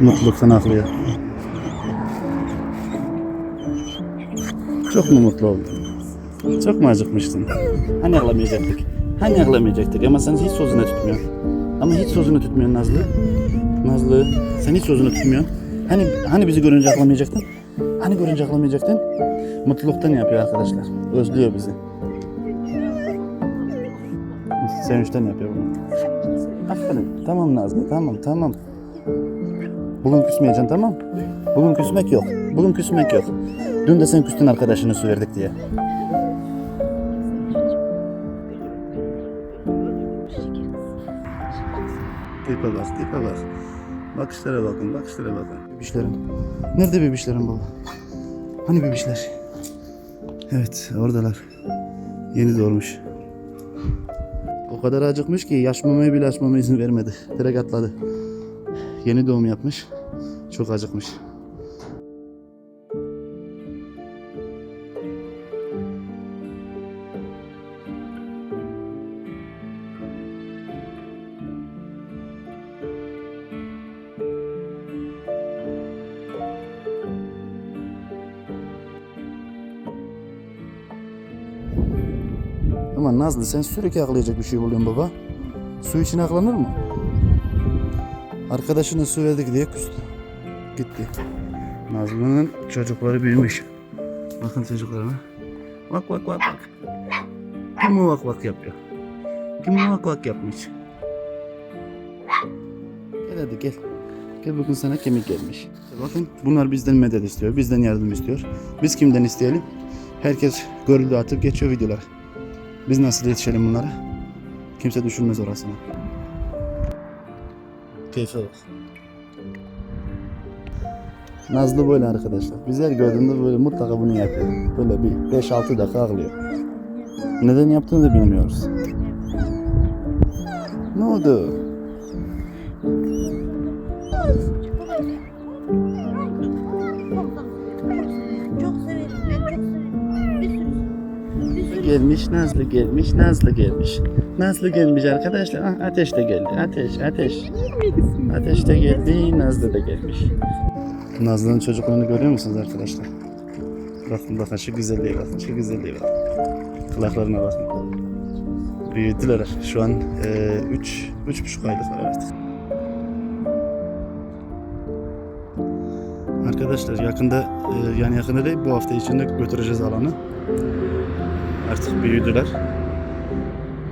Mutluluktan ağlıyor. Çok mu mutlu oldun? Çok mu acıkmıştın? Hani ağlamayacaktık? Hani ağlamayacaktık ama sen hiç sözünü tutmuyorsun. Ama hiç sözünü tutmuyorsun Nazlı. Nazlı sen hiç sözünü tutmuyorsun. Hani hani bizi görünce ağlamayacaktın? Hani görünce ağlamayacaktın? Mutluluktan yapıyor arkadaşlar. Özlüyor bizi. Sevinçten yapıyor bunu. Aferin. Tamam Nazlı. Tamam tamam. Bugün küsmeyeceksin tamam. Bugün küsmek yok. Bugün küsmek yok. Dün de sen küstün arkadaşını su verdik diye. Tipe bak, tipe bak. Bakışlara bakın, bakışlara bakın. Bebişlerim. Nerede bebişlerim baba? Hani bebişler? Evet, oradalar. Yeni doğurmuş. O kadar acıkmış ki yaş mamayı bile açmama izin vermedi. Direkt atladı. Yeni doğum yapmış. Çok acıkmış. Ama Nazlı sen sürekli ağlayacak bir şey buluyorsun baba. Su için ağlanır mı? Arkadaşına su verdik diye küstü. Gitti. Nazlı'nın çocukları büyümüş. Bakın çocuklarına. Bak bak bak bak. Kim vak vak yapıyor? Kim vak vak yapmış? Gel hadi gel. Gel bugün sana kemik gelmiş. Bakın bunlar bizden medet istiyor. Bizden yardım istiyor. Biz kimden isteyelim? Herkes görüldü atıp geçiyor videoları. Biz nasıl yetişelim bunlara? Kimse düşünmez orasını. Keyfe bak. Nazlı böyle arkadaşlar. Biz her gördüğünde böyle mutlaka bunu yapıyor. Böyle bir 5-6 dakika ağlıyor. Neden yaptığını da bilmiyoruz. Ne oldu? Gelmiş Nazlı gelmiş Nazlı gelmiş. Nazlı gelmiş arkadaşlar. Ah, ateş de geldi. Ateş ateş. Ateş de geldi Nazlı da gelmiş. Nazlı'nın çocuklarını görüyor musunuz arkadaşlar? Bakın bakın şu güzelliğe bakın şu güzelliğe bakın. Kulaklarına bakın. Büyüdüler. Şu an 3 üç, buçuk aylıklar evet. Arkadaşlar yakında e, yani yakında değil bu hafta içinde götüreceğiz alanı. Artık büyüdüler.